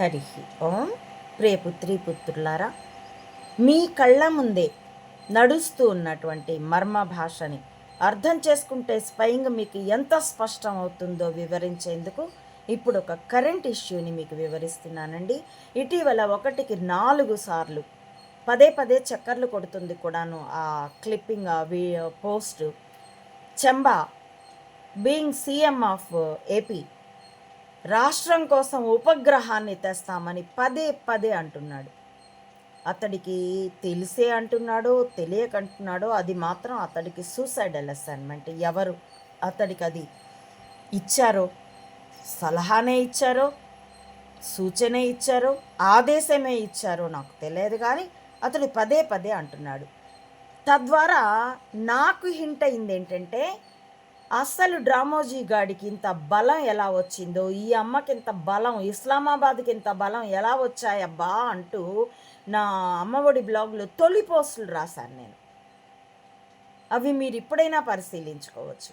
హరి ఓం ప్రియపుత్రి పుత్రులారా మీ కళ్ళ ముందే నడుస్తూ ఉన్నటువంటి మర్మ భాషని అర్థం చేసుకుంటే స్వయంగా మీకు ఎంత స్పష్టం అవుతుందో వివరించేందుకు ఇప్పుడు ఒక కరెంట్ ఇష్యూని మీకు వివరిస్తున్నానండి. ఇటీవల ఒకటికి నాలుగు సార్లు పదే పదే చక్కర్లు కొడుతుంది కూడాను ఆ క్లిప్పింగ్ ఆ వీ పోస్ట్. చెంబా బీయింగ్ సీఎం ఆఫ్ ఏపీ రాష్ట్రం కోసం ఉపగ్రహాన్ని తెస్తామని పదే పదే అంటున్నాడు. అతడికి తెలిసే అంటున్నాడో తెలియక అంటున్నాడో అది మాత్రం అతడికి సూసైడల్ అసైన్మెంట్ ఎవరు? అతడికి అది ఇచ్చారో? సలహానే ఇచ్చారో? సూచనే ఇచ్చారో? ఆదేశమే ఇచ్చారో? నాకు తెలియదు కానీ అతడు పదే పదే అంటున్నాడు. తద్వారా నాకు హింట్ అయింది ఏంటంటే అస్సలు డ్రామోజీ గాడికి ఇంత బలం ఎలా వచ్చిందో? ఈ అమ్మకి ఇంత బలం ఇస్లామాబాద్కి ఇంత బలం ఎలా వచ్చాయబ్బా అంటూ నా అమ్మఒడి బ్లాగ్లో తొలి పోస్టులు రాశాను నేను. అవి మీరు ఇప్పుడైనా పరిశీలించుకోవచ్చు.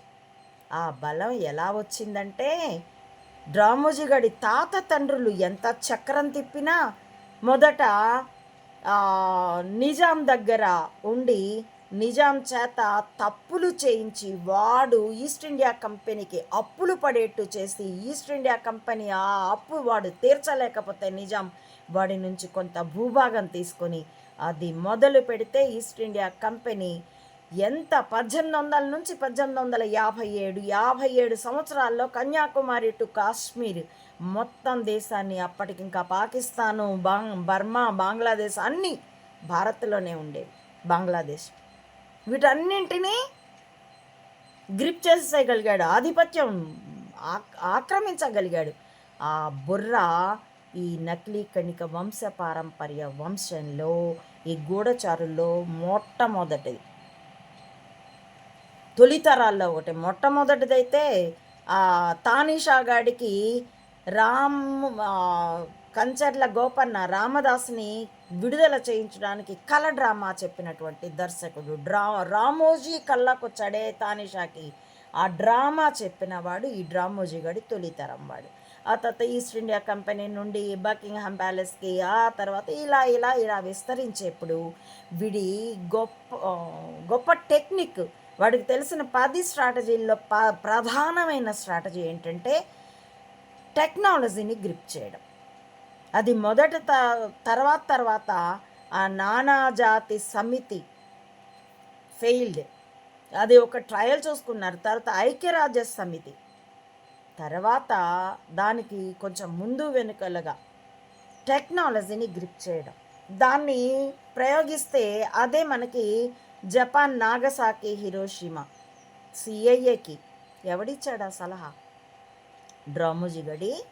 ఆ బలం ఎలా వచ్చిందంటే డ్రామోజీ గడి తాత తండ్రులు ఎంత చక్రం తిప్పినా మొదట నిజాం దగ్గర ఉండి నిజాం చేత తప్పులు చేయించి వాడు ఈస్ట్ ఇండియా కంపెనీకి అప్పులు పడేట్టు చేసి ఈస్ట్ ఇండియా కంపెనీ ఆ అప్పు వాడు తీర్చలేకపోతే నిజాం వాడి నుంచి కొంత భూభాగం తీసుకొని అది మొదలు పెడితే ఈస్ట్ ఇండియా కంపెనీ ఎంత పద్దెనిమిది వందల నుంచి పద్దెనిమిది వందల యాభై ఏడు యాభై ఏడు సంవత్సరాల్లో కన్యాకుమారి టు కాశ్మీర్ మొత్తం దేశాన్ని అప్పటికింకా పాకిస్తాను బంగ్ బర్మా బంగ్లాదేశ్ అన్నీ భారత్లోనే ఉండేవి బంగ్లాదేశ్. వీటన్నింటినీ గ్రిప్ చేసేయగలిగాడు. ఆధిపత్యం ఆక్- ఆక్రమించగలిగాడు. ఆ బుర్ర ఈ నకిలీ కణిక వంశ పారంపర్య వంశంలో ఈ గూఢచారుల్లో మొట్టమొదటిది. తొలితరాల్లో ఒకటి. మొట్టమొదటిదైతే ఆ తానిషా గాడికి రామ్ కంచర్ల గోపన్న రామదాస్ని విడుదల చేయించడానికి కళ డ్రామా చెప్పినటువంటి దర్శకుడు డ్రా రామోజీ కళ్ళకు చడే తానిషాకి ఆ డ్రామా చెప్పినవాడు ఈ డ్రామోజీ గడి తొలితరం వాడు. ఆ తర్వాత ఈస్ట్ ఇండియా కంపెనీ నుండి బకింగ్హామ్ ప్యాలెస్కి ఆ తర్వాత ఇలా ఇలా ఇలా విస్తరించేప్పుడు విడి గొప్ప గొప్ప టెక్నిక్ వాడికి తెలిసిన పది స్ట్రాటజీల్లో ప ప్రధానమైన స్ట్రాటజీ ఏంటంటే టెక్నాలజీని గ్రిప్ చేయడం. అది మొదట త తర్వాత తర్వాత ఆ నానాజాతి సమితి ఫెయిల్డ్. అది ఒక ట్రయల్ చూసుకున్నారు. తర్వాత ఐక్యరాజ్య సమితి. తర్వాత దానికి కొంచెం ముందు వెనుకలుగా టెక్నాలజీని గ్రిప్ చేయడం. దాన్ని ప్రయోగిస్తే అదే మనకి జపాన్ నాగసాకి హిరోషిమా సిఐఏకి ఎవడిచ్చాడు ఆ సలహా? డ్రామోజీ గడి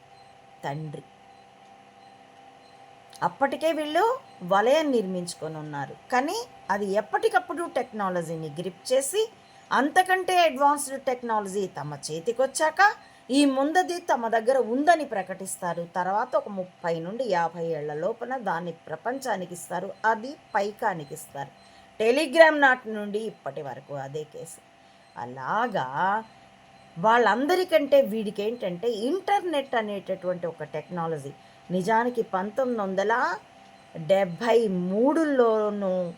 తండ్రి. అప్పటికే వీళ్ళు వలయం నిర్మించుకొని ఉన్నారు. కానీ అది ఎప్పటికప్పుడు టెక్నాలజీని గ్రిప్ చేసి అంతకంటే అడ్వాన్స్డ్ టెక్నాలజీ తమ చేతికొచ్చాక ఈ ముందది తమ దగ్గర ఉందని ప్రకటిస్తారు. తర్వాత ఒక ముప్పై నుండి యాభై ఏళ్ళ లోపల దాన్ని ప్రపంచానికి ఇస్తారు. అది పైకానికి ఇస్తారు. టెలిగ్రామ్ నాటి నుండి ఇప్పటి వరకు అదే కేసు. అలాగా వాళ్ళందరికంటే వీడికి ఏంటంటే ఇంటర్నెట్ అనేటటువంటి ఒక టెక్నాలజీ నిజానికి పంతొమ్మిది వందల డెబ్భై మూడులోనూ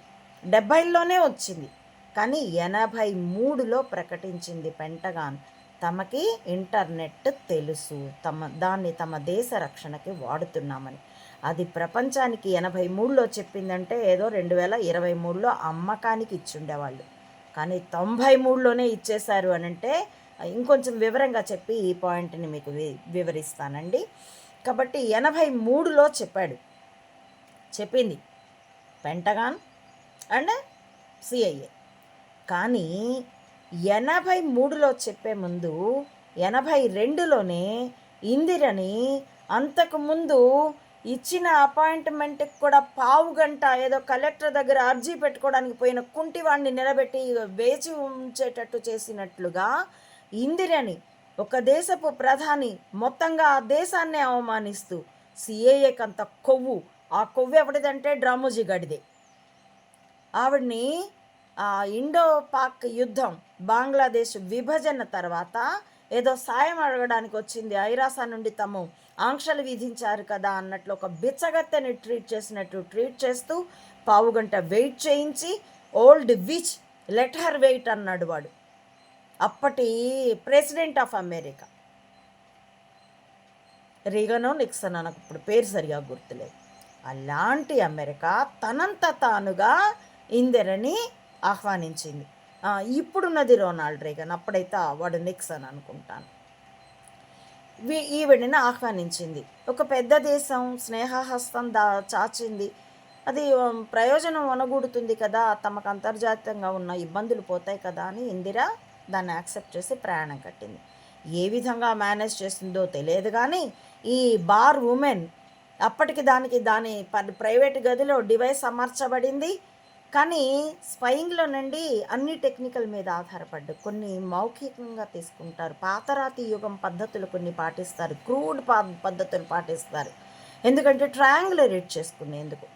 డెబ్భైలోనే వచ్చింది. కానీ ఎనభై మూడులో ప్రకటించింది పెంటగాన్. తమకి ఇంటర్నెట్ తెలుసు. తమ దాన్ని తమ దేశ రక్షణకి వాడుతున్నామని. అది ప్రపంచానికి ఎనభై మూడులో చెప్పిందంటే ఏదో రెండు వేల ఇరవై మూడులో అమ్మకానికి ఇచ్చుండేవాళ్ళు. కానీ తొంభై మూడులోనే ఇచ్చేశారు అని అంటే ఇంకొంచెం వివరంగా చెప్పి ఈ పాయింట్ని మీకు వి- వివరిస్తానండి. కాబట్టి ఎనభై మూడులో చెప్పాడు. చెప్పింది పెంటగాన్ అండ్ సిఐఏ. కానీ ఎనభై మూడులో చెప్పే ముందు ఎనభై రెండులోనే ఇందిరని అంతకుముందు ఇచ్చిన అపాయింట్మెంట్కి కూడా పావు గంట ఏదో కలెక్టర్ దగ్గర అర్జీ పెట్టుకోవడానికి పోయిన కుంటివాణ్ణి నిలబెట్టి వేచి ఉంచేటట్టు చేసినట్లుగా ఇందిరని ఒక దేశపు ప్రధాని మొత్తంగా ఆ దేశాన్ని అవమానిస్తూ సిఏఏకి అంత కొవ్వు. ఆ కొవ్వు ఎవడిదంటే డ్రామోజీ గడిదే ఆవిడ్ని ఆ ఇండో పాక్ యుద్ధం బంగ్లాదేశ్ విభజన తర్వాత ఏదో సాయం అడగడానికి వచ్చింది. ఐరాస నుండి తమ ఆంక్షలు విధించారు కదా అన్నట్లు ఒక బిచ్చగత్తెని ట్రీట్ చేసినట్టు ట్రీట్ చేస్తూ పావు గంట వెయిట్ చేయించి old witch let her wait అన్నాడు వాడు. అప్పటి ప్రెసిడెంట్ ఆఫ్ అమెరికా. రీగనో నిక్సన్ నాకు ఇప్పుడు పేరు సరిగా గుర్తులేదు. అలాంటి అమెరికా తనంత తానుగా ఇందిరని ఆహ్వానించింది. ఇప్పుడున్నది రొనాల్డ్ రేగన్ అప్పుడైతే వాడు నిక్సన్ అనుకుంటాను. ఈవిడిని ఆహ్వానించింది. ఒక పెద్ద దేశం స్నేహహస్తం దా చాచింది. అది ప్రయోజనం అనగూడుతుంది కదా తమకు అంతర్జాతీయంగా ఉన్న ఇబ్బందులు పోతాయి కదా అని ఇందిరా దాన్ని యాక్సెప్ట్ చేసి ప్రయాణం కట్టింది. ఏ విధంగా మేనేజ్ చేసిందో తెలియదు కానీ ఈ బార్ ఉమెన్ అప్పటికి దానికి దాని ప- ప్రైవేట్ గదిలో డివైస్ అమర్చబడింది. కానీ స్పయింగ్లో నుండి అన్ని టెక్నికల్ మీద ఆధారపడ్డు. కొన్ని మౌఖికంగా తీసుకుంటారు. పాతరాతి యుగం పద్ధతులు కొన్ని పాటిస్తారు. క్రూడ్ పా పద్ధతులు పాటిస్తారు. ఎందుకంటే ట్రయాంగులరేట్ చేసుకునేందుకు.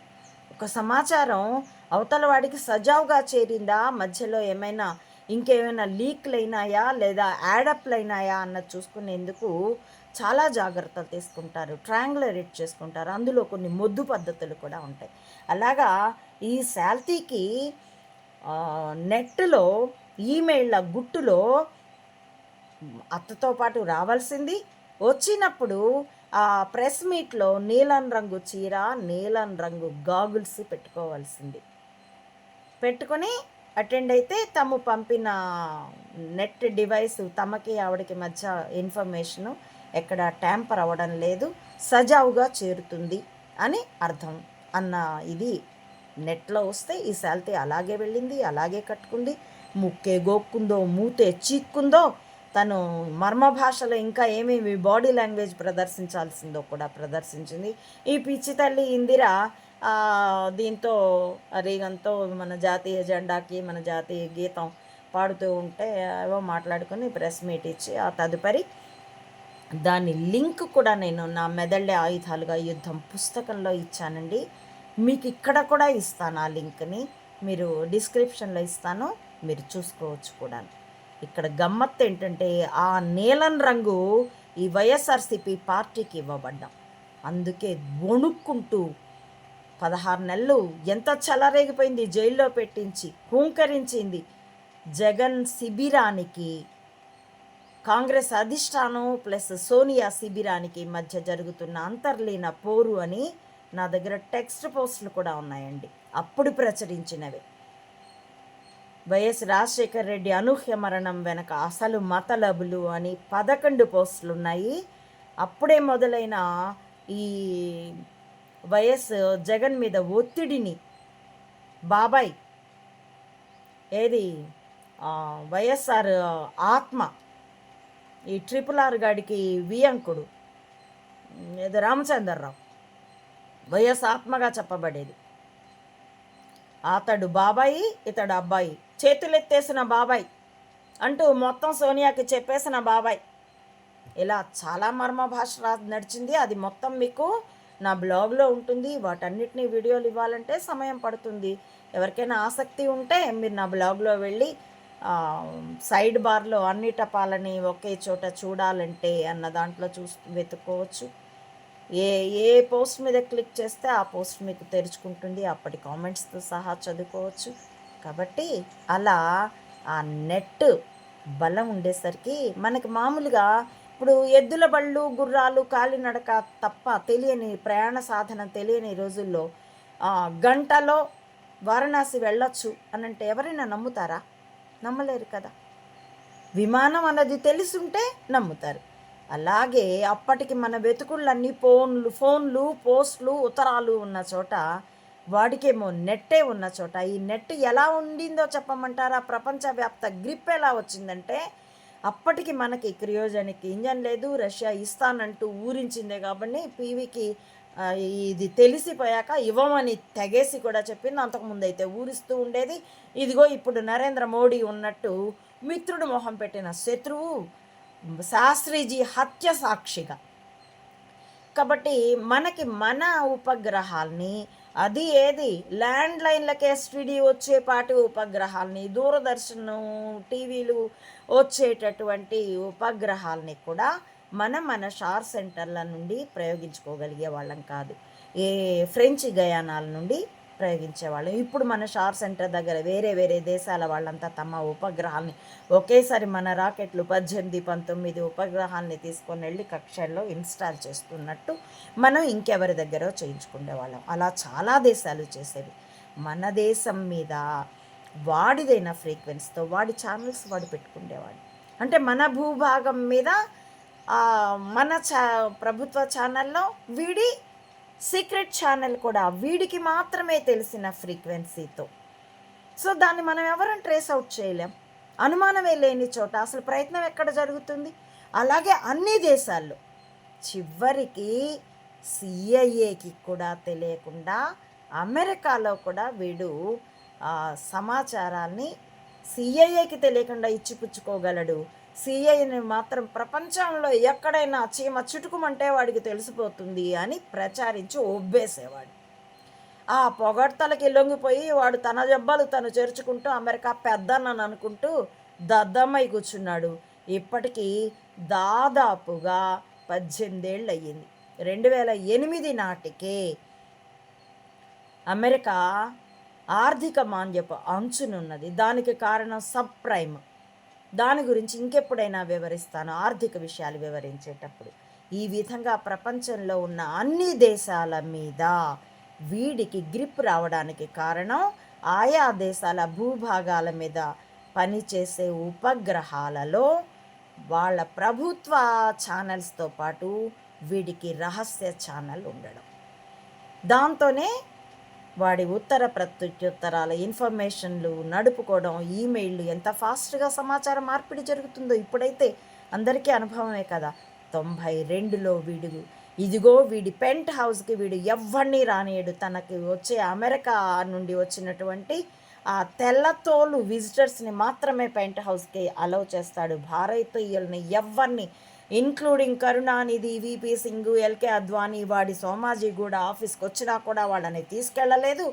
ఒక సమాచారం అవతల వాడికి సజావుగా చేరిందా? మధ్యలో ఏమైనా ఇంకేమైనా లీక్లు అయినాయా లేదా యాడప్లు అయినాయా అన్నది చూసుకునేందుకు చాలా జాగ్రత్తలు తీసుకుంటారు ట్రయాంగులరేట్ చేసుకుంటారు. అందులో కొన్ని మొద్దు పద్ధతులు కూడా ఉంటాయి. అలాగా ఈ శాల్తీకి నెట్లో ఈమెయిళ్ళ గుట్టులో అత్తతో పాటు రావాల్సింది. వచ్చినప్పుడు ఆ ప్రెస్ మీట్లో నీలం రంగు చీర నీలం రంగు గాగుల్స్ పెట్టుకోవాల్సింది. పెట్టుకొని అటెండ్ అయితే తాము పంపిన నెట్ డివైస్ తమకి ఆవిడకి మధ్య ఇన్ఫర్మేషను ఎక్కడ ట్యాంపర్ అవ్వడం లేదు సజావుగా చేరుతుంది అని అర్థం అన్న ఇది. నెట్లో వస్తే ఈ శాల్తీ అలాగే వెళ్ళింది అలాగే కట్టుకుంది. ముక్కే గోక్కుందో మూతే చీక్కుందో తను మర్మ భాషలో ఇంకా ఏమేమి బాడీ లాంగ్వేజ్ ప్రదర్శించాల్సిందో కూడా ప్రదర్శించింది. ఈ పిచ్చి తల్లి ఇందిర దీంతో రీగంతో మన జాతీయ జెండాకి మన జాతీయ గీతం పాడుతూ ఉంటే ఏవో మాట్లాడుకొని ప్రెస్ మీట్ ఇచ్చి ఆ తదుపరి దాని లింక్ కూడా నేను నా మెదళ్ళే ఆయుధాలుగా యుద్ధం పుస్తకంలో ఇచ్చానండి. మీకు ఇక్కడ కూడా ఇస్తాను ఆ లింక్ని. మీరు డిస్క్రిప్షన్లో ఇస్తాను. మీరు చూసుకోవచ్చు కూడా ఇక్కడ గమ్మత్తు ఏంటంటే ఆ నీలం రంగు ఈ వైఎస్ఆర్సిపి పార్టీకి ఇవ్వబడ్డాం. అందుకే వణుక్కుంటూ పదహారు నెలలు ఎంత చలరేగిపోయింది జైల్లో పెట్టించి హూంకరించింది జగన్ శిబిరానికి కాంగ్రెస్ అధిష్టానం ప్లస్ సోనియా శిబిరానికి మధ్య జరుగుతున్న అంతర్లీన పోరు అని నా దగ్గర టెక్స్ట్ పోస్టులు కూడా ఉన్నాయండి. అప్పుడు ప్రచురించినవి. వైఎస్ రాజశేఖర్ రెడ్డి అనూహ్య మరణం వెనక అసలు మతలబులు అని పదకొండు పోస్టులు ఉన్నాయి అప్పుడే మొదలైన ఈ వైఎస్ జగన్ మీద ఒత్తిడిని. బాబాయ్ ఏది? వైఎస్ఆర్ ఆత్మ. ఈ ట్రిపుల్ ఆర్ గాడికి వియంకుడు ఏదో రామచంద్రరావు. వైఎస్ ఆత్మగా చెప్పబడేది. అతడు బాబాయి ఇతడు అబ్బాయి. చేతులెత్తేసిన బాబాయ్ అంటూ మొత్తం సోనియాకి చెప్పేసిన బాబాయ్. ఇలా చాలా మర్మ భాష నడిచింది. అది మొత్తం మీకు నా బ్లాగ్లో ఉంటుంది వాటన్నిటిని వీడియోలు ఇవ్వాలంటే సమయం పడుతుంది. ఎవరికైనా ఆసక్తి ఉంటే మీరు నా బ్లాగ్లో వెళ్ళి సైడ్ బార్లో అన్ని టపాలని ఒకే చోట చూడాలంటే అన్న దాంట్లో చూ వెతుక్కోవచ్చు. ఏ ఏ పోస్ట్ మీద క్లిక్ చేస్తే ఆ పోస్ట్ మీకు తెరుచుకుంటుంది. అప్పటి కామెంట్స్తో సహా చదువుకోవచ్చు. కాబట్టి అలా ఆ నెట్ బలం ఉండేసరికి మనకి మామూలుగా ఇప్పుడు ఎద్దుల బళ్ళు గుర్రాలు కాలినడక తప్ప తెలియని ప్రయాణ సాధన తెలియని రోజుల్లో గంటలో వారణాసి వెళ్ళొచ్చు అని అంటే ఎవరైనా నమ్ముతారా? నమ్మలేరు కదా. విమానం అన్నది తెలిసుంటే నమ్ముతారు. అలాగే అప్పటికి మన వెతుకుళ్ళన్నీ ఫోన్లు ఫోన్లు పోస్ట్లు ఉత్తరాలు ఉన్న చోట వాడికేమో నెట్టే ఉన్న చోట ఈ నెట్ ఎలా ఉండిందో చెప్పమంటారా? ప్రపంచవ్యాప్త గ్రిప్ ఎలా వచ్చిందంటే అప్పటికి మనకి క్రియోజనిక్ ఇంజన్ లేదు రష్యా ఇస్తానంటూ ఊరించిందే కాబట్టి పీవీకి ఇది తెలిసిపోయాక ఇవ్వమని తెగేసి కూడా చెప్పింది. అంతకుముందు అయితే ఊరిస్తూ ఉండేది. ఇదిగో ఇప్పుడు నరేంద్ర మోడీ ఉన్నట్టు మిత్రుడు మొహం పెట్టిన శత్రువు శాస్త్రీజీ హత్య సాక్షిగా. కాబట్టి మనకి మన ఉపగ్రహాల్ని అది ఏది? ల్యాండ్ లైన్లకే ఎస్టీడీ వచ్చేపాటి ఉపగ్రహాల్ని దూరదర్శన్ టీవీలు వచ్చేటటువంటి ఉపగ్రహాల్ని కూడా మనం మన షార్ సెంటర్ల నుండి ప్రయోగించుకోగలిగే వాళ్ళం కాదు. ఏ ఫ్రెంచ్ గయానాల నుండి ప్రయోగించేవాళ్ళం ఇప్పుడు మన షార్ సెంటర్ దగ్గర వేరే వేరే దేశాల వాళ్ళంతా తమ ఉపగ్రహాల్ని ఒకేసారి మన రాకెట్లు పద్దెనిమిది పంతొమ్మిది ఉపగ్రహాల్ని తీసుకొని వెళ్ళి కక్షల్లో ఇన్స్టాల్ చేస్తున్నట్టు మనం ఇంకెవరి దగ్గర చేయించుకునేవాళ్ళం అలా చాలా దేశాలు చేసేవి. మన దేశం మీద వాడిదైన ఫ్రీక్వెన్సీతో వాడి ఛానల్స్ వాడు పెట్టుకునేవాడు అంటే మన భూభాగం మీద మన ఛా ప్రభుత్వ ఛానల్లో వీడి సీక్రెట్ ఛానల్ కూడా వీడికి మాత్రమే తెలిసిన ఫ్రీక్వెన్సీతో. సో దాన్ని మనం ఎవరం ట్రేస్ అవుట్ చేయలేం. అనుమానమే లేని చోట అసలు ప్రయత్నం ఎక్కడ జరుగుతుంది? అలాగే అన్ని దేశాల్లో. చివరికి సిఐఏకి కూడా తెలియకుండా అమెరికాలో కూడా వీడు సమాచారాన్ని సిఐఏకి తెలియకుండా ఇచ్చిపుచ్చుకోగలడు. సిఐని మాత్రం ప్రపంచంలో ఎక్కడైనా చీమ చుటుకుమంటే వాడికి తెలిసిపోతుంది అని ప్రచారించి ఒబ్బేసేవాడు. ఆ పొగడ్తలకి లొంగిపోయి వాడు తన జబ్బలు తను చేర్చుకుంటూ అమెరికా పెద్దనని అనుకుంటూ దద్దమ్మై కూర్చున్నాడు. ఇప్పటికీ దాదాపుగా పద్దెనిమిదేళ్ళు అయ్యింది రెండు వేల ఎనిమిది నాటికే అమెరికా ఆర్థిక మాంద్యపు అంచునున్నది. దానికి కారణం సబ్ ప్రైమ్ దాని గురించి ఇంకెప్పుడైనా వివరిస్తాను. ఆర్థిక విషయాలు వివరించేటప్పుడు. ఈ విధంగా ప్రపంచంలో ఉన్న అన్ని దేశాల మీద వీడికి గ్రిప్ రావడానికి కారణం ఆయా దేశాల భూభాగాల మీద పనిచేసే ఉపగ్రహాలలో వాళ్ళ ప్రభుత్వ ఛానల్స్తో పాటు వీడికి రహస్య ఛానల్ ఉండడం. దాంతోనే వాడి ఉత్తర ప్రత్యుత్తరాల ఇన్ఫర్మేషన్లు నడుపుకోవడం ఈమెయిల్లు ఎంత ఫాస్ట్గా సమాచారం మార్పిడి జరుగుతుందో ఇప్పుడైతే అందరికీ అనుభవమే కదా. తొంభై రెండులో వీడు ఇదిగో వీడి పెంట్ హౌస్కి వీడు ఎవరిని రానియడు తనకి వచ్చే అమెరికా నుండి వచ్చినటువంటి ఆ తెల్లతోలు విజిటర్స్ని మాత్రమే పెంట్ హౌస్కి అలౌ చేస్తాడు. భారతీయుల్ని ఎవరిని including Karunanidhi VP Singh LK Advani వాడి సోమాజీ కూడా ఆఫీస్కి వచ్చినా కూడా వాళ్ళని తీసుకెళ్ళలేదు.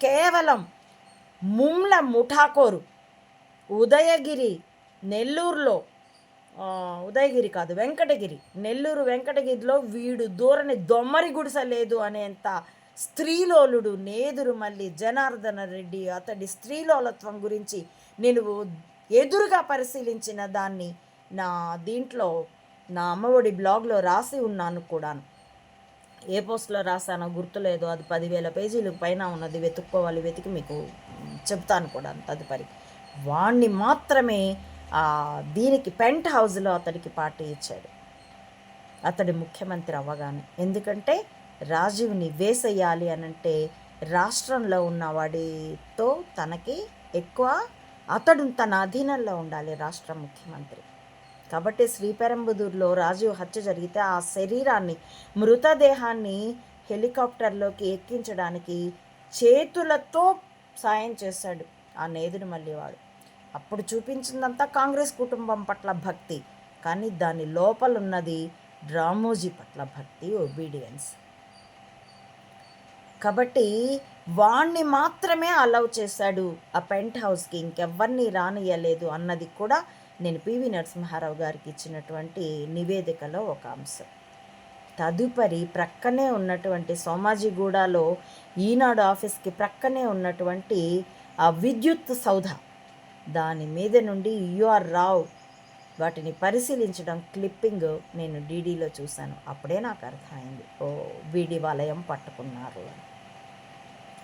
కేవలం ముమ్ల ముఠాకోరు ఉదయగిరి నెల్లూరులో ఉదయగిరి కాదు వెంకటగిరి నెల్లూరు వెంకటగిరిలో వీడు దూరని దొమ్మరి గుడిస లేదు అనేంత స్త్రీలోలుడు నేదురు మళ్ళీ జనార్దన రెడ్డి అతడి స్త్రీలోలత్వం గురించి నేను ఎదురుగా పరిశీలించిన దాన్ని నా దీంట్లో నా అమ్మఒడి బ్లాగ్లో రాసి ఉన్నాను కూడాను. ఏ పోస్ట్లో రాసానో గుర్తులేదు. అది పదివేల పేజీలు పైన ఉన్నది. వెతుక్కోవాలి వెతికి మీకు చెప్తాను కూడా తదుపరి. వాణ్ణి మాత్రమే దీనికి పెంట్ హౌస్లో అతడికి పార్టీ ఇచ్చాడు. అతడి ముఖ్యమంత్రి అవ్వగానే. ఎందుకంటే రాజీవ్ని వేసేయాలి అనంటే రాష్ట్రంలో ఉన్న వాడితో తనకి ఎక్కువ అతడు తన అధీనంలో ఉండాలి రాష్ట్ర ముఖ్యమంత్రి. కాబట్టి శ్రీపెరంబుదూరులో రాజీవ్ హత్య జరిగితే ఆ శరీరాన్ని మృతదేహాన్ని హెలికాప్టర్లోకి ఎక్కించడానికి చేతులతో సాయం చేశాడు ఆ నేదుడు మళ్ళీవాడు అప్పుడు చూపించిందంతా కాంగ్రెస్ కుటుంబం పట్ల భక్తి. కానీ దాని లోపలున్నది డ్రామోజీ రామోజీ పట్ల భక్తి ఒబీడియన్స్ కాబట్టి వాణ్ణి మాత్రమే అలౌ చేశాడు. ఆ పెంట్ హౌస్కి ఇంకెవ్వరిని రానియలేదు అన్నది కూడా నేను పివి నరసింహారావు గారికి ఇచ్చినటువంటి నివేదికలో ఒక అంశం. తదుపరి ప్రక్కనే ఉన్నటువంటి సోమాజిగూడలో ఈనాడు ఆఫీస్కి ప్రక్కనే ఉన్నటువంటి ఆ విద్యుత్ సౌధ. దాని మీద నుండి యుఆర్ రావు వాటిని పరిశీలించడం క్లిప్పింగ్ నేను డీడీలో చూశాను. అప్పుడే నాకు అర్థమైంది. ఓ వీడి వలయం పట్టుకున్నారు అని.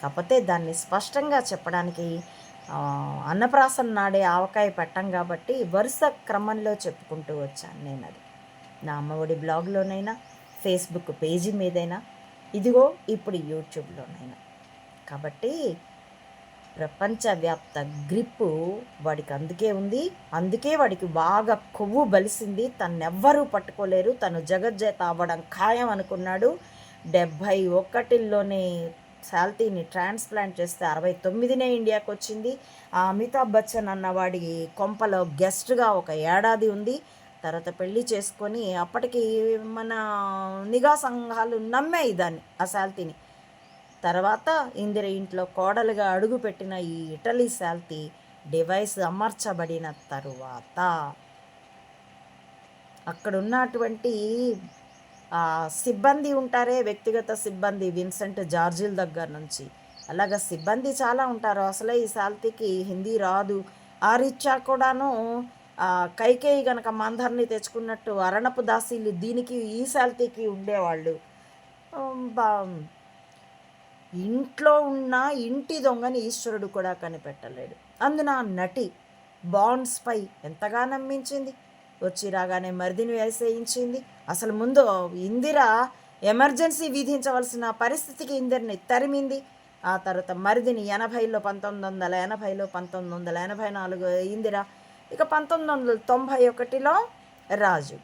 కాకపోతే దాన్ని స్పష్టంగా చెప్పడానికి అన్నప్రాసం నాడే ఆవకాయ పెట్టం కాబట్టి వరుస క్రమంలో చెప్పుకుంటూ వచ్చాను నేను అది నా అమ్మఒడి బ్లాగ్లోనైనా ఫేస్బుక్ పేజీ మీదైనా ఇదిగో ఇప్పుడు యూట్యూబ్లోనైనా. కాబట్టి ప్రపంచవ్యాప్త గ్రిప్పు వాడికి అందుకే ఉంది అందుకే వాడికి బాగా కొవ్వు బలిసింది తన్నెవ్వరూ పట్టుకోలేరు తను జగజ్జేత అవ్వడం ఖాయం అనుకున్నాడు. డెబ్భై ఒకటిల్లోనే శాల్తీని ట్రాన్స్ప్లాంట్ చేస్తే అరవై తొమ్మిదినే ఇండియాకి వచ్చింది ఆ అమితాబ్ బచ్చన్ అన్నవాడి కొంపలో గెస్ట్గా ఒక ఏడాది ఉంది. తర్వాత పెళ్ళి చేసుకొని అప్పటికి మన నిఘా సంఘాలు నమ్మాయి దాన్ని ఆ శాల్తీని. తర్వాత ఇందిర ఇంట్లో కోడలుగా అడుగుపెట్టిన ఈ ఇటలీ శాల్తీ డివైస్ అమర్చబడిన తరువాత అక్కడ ఉన్నటువంటి సిబ్బంది ఉంటారే వ్యక్తిగత సిబ్బంది విన్సెంట్ జార్జిల్ దగ్గర నుంచి. అలాగ సిబ్బంది చాలా ఉంటారు. అసలే ఈ సాల్తీకి హిందీ రాదు. ఆ రీత్యా కూడాను కైకేయి గనక మందర్ని తెచ్చుకున్నట్టు అరణపు దాసీలు దీనికి ఈ సాల్తీకి ఉండేవాళ్ళు. బా ఇంట్లో ఉన్న ఇంటి దొంగని ఈశ్వరుడు కూడా కనిపెట్టలేడు. అందున నటి బాండ్స్పై ఎంతగా నమ్మించింది? వచ్చి రాగానే మరిదిని వేసేయించింది అసలు ముందు ఇందిర ఎమర్జెన్సీ విధించవలసిన పరిస్థితికి ఇందిరని తరిమింది. ఆ తర్వాత మరిదిని ఎనభైలో పంతొమ్మిది వందల ఎనభైలో పంతొమ్మిది వందల ఎనభై నాలుగు ఇందిర ఇక పంతొమ్మిది వందల తొంభై ఒకటిలో రాజు.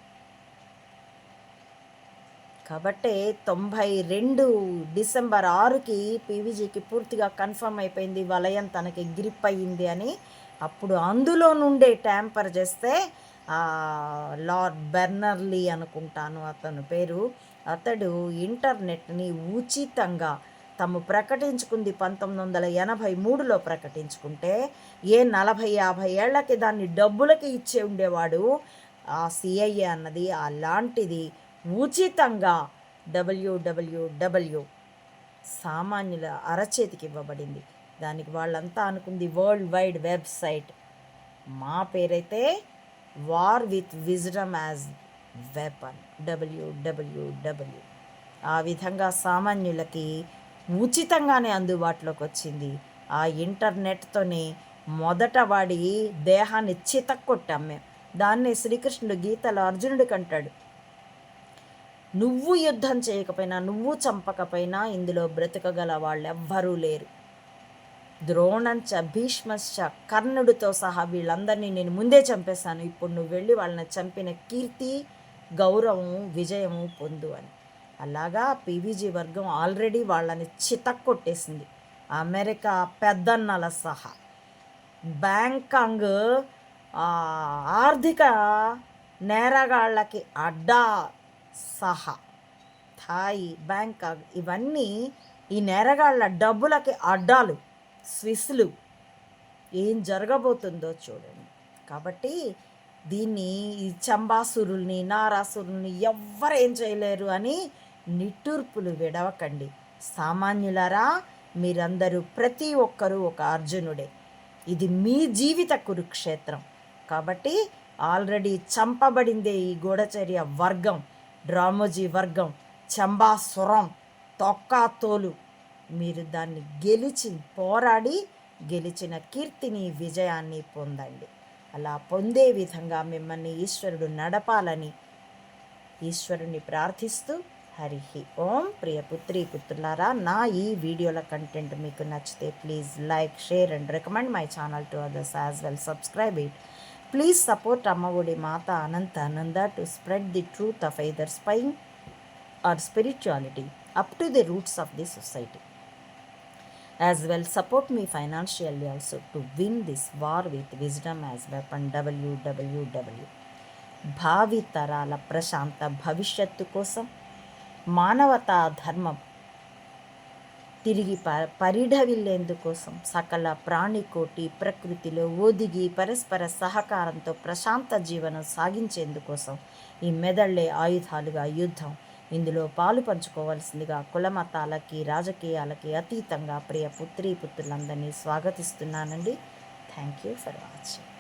కాబట్టి తొంభై రెండు డిసెంబర్ ఆరుకి పీవీజీకి పూర్తిగా కన్ఫర్మ్ అయిపోయింది. వలయం తనకి గ్రిప్ అయ్యింది అని అప్పుడు అందులో నుండే ట్యాంపర్ చేస్తే లార్డ్ బెర్నర్లీ అనుకుంటాను అతను పేరు. అతడు ఇంటర్నెట్ని ఉచితంగా తాము ప్రకటించుకుంది పంతొమ్మిది వందల ఎనభై మూడులో ప్రకటించుకుంటే ఏ నలభై యాభై ఏళ్ళకి దాన్ని డబ్బులకి ఇచ్చే ఉండేవాడు ఆ సిఐఏ అన్నది. అలాంటిది ఉచితంగా డబ్ల్యూడబ్ల్యూడబ్ల్యూ సామాన్యుల అరచేతికి ఇవ్వబడింది. దానికి వాళ్ళంతా అనుకుంది వరల్డ్ వైడ్ వెబ్సైట్. మా పేరైతే war with wisdom as weapon WWW ఆ విధంగా సామాన్యులకి ఉచితంగానే అందుబాటులోకి వచ్చింది. ఆ ఇంటర్నెట్తోనే మొదట వాడి దేహాన్ని చితక్కొట్టాం మేము దాన్నే శ్రీకృష్ణుడు గీతలో అర్జునుడికి అంటాడు నువ్వు యుద్ధం చేయకపోయినా నువ్వు చంపకపోయినా ఇందులో బ్రతకగల వాళ్ళెవ్వరూ లేరు. ద్రోణంచ భీష్మశ్చ కర్ణుడితో సహా వీళ్ళందరినీ నేను ముందే చంపేశాను. ఇప్పుడు నువ్వు వెళ్ళి వాళ్ళని చంపిన కీర్తి గౌరవము విజయము పొందు అని. అలాగా పీవీజీ వర్గం ఆల్రెడీ వాళ్ళని చితక్కొట్టేసింది. అమెరికా పెద్దన్నల సహా. బ్యాంకాంగ్ ఆర్థిక నేరగాళ్ళకి అడ్డా సహా. థాయి బ్యాంకాక్ ఇవన్నీ ఈ నేరగాళ్ళ డబ్బులకి అడ్డాలు. స్విస్లు ఏం జరగబోతుందో చూడండి. కాబట్టి దీన్ని ఈ చంబాసురుల్ని నారాసురుల్ని ఏం చేయలేరు అని నిట్టూర్పులు విడవకండి. సామాన్యులారా మీరందరూ ప్రతి ఒక్కరూ ఒక అర్జునుడే. ఇది మీ జీవిత కురుక్షేత్రం. కాబట్టి ఆల్రెడీ చంపబడిందే ఈ గూఢచర్య వర్గం డ్రామోజీ వర్గం చంబాసురం తొక్కా తోలు మీరు దాన్ని గెలిచి పోరాడి గెలిచిన కీర్తిని విజయాన్ని పొందండి. అలా పొందే విధంగా మిమ్మల్ని ఈశ్వరుడు నడపాలని ఈశ్వరుని ప్రార్థిస్తూ హరిహి ఓం. ప్రియ పుత్రి పుత్రులారా నా ఈ వీడియోల కంటెంట్ మీకు నచ్చితే please like share and recommend my channel to others as well. Subscribe it. Please support Ammaodi Mata Ananta Ananda to spread the truth of either spine or spirituality up to the roots of the society. As well support me financially also to win this war with wisdom as weapon WWW భావి తరాల ప్రశాంత భవిష్యత్తు కోసం మానవతా ధర్మం తిరిగి ప పరిఢవిల్లేందుకోసం సకల ప్రాణికోటి ప్రకృతిలో ఒదిగి పరస్పర సహకారంతో ప్రశాంత జీవనం సాగించేందుకోసం ఈ మెదళ్ళే ఆయుధాలుగా యుద్ధం. ఇందులో పాలు పంచుకోవాల్సిందిగా కులమతాలకి రాజకీయాలకి అతీతంగా ప్రియ పుత్రీ పుత్రులందరినీ స్వాగతిస్తున్నానండి. Thank you for watching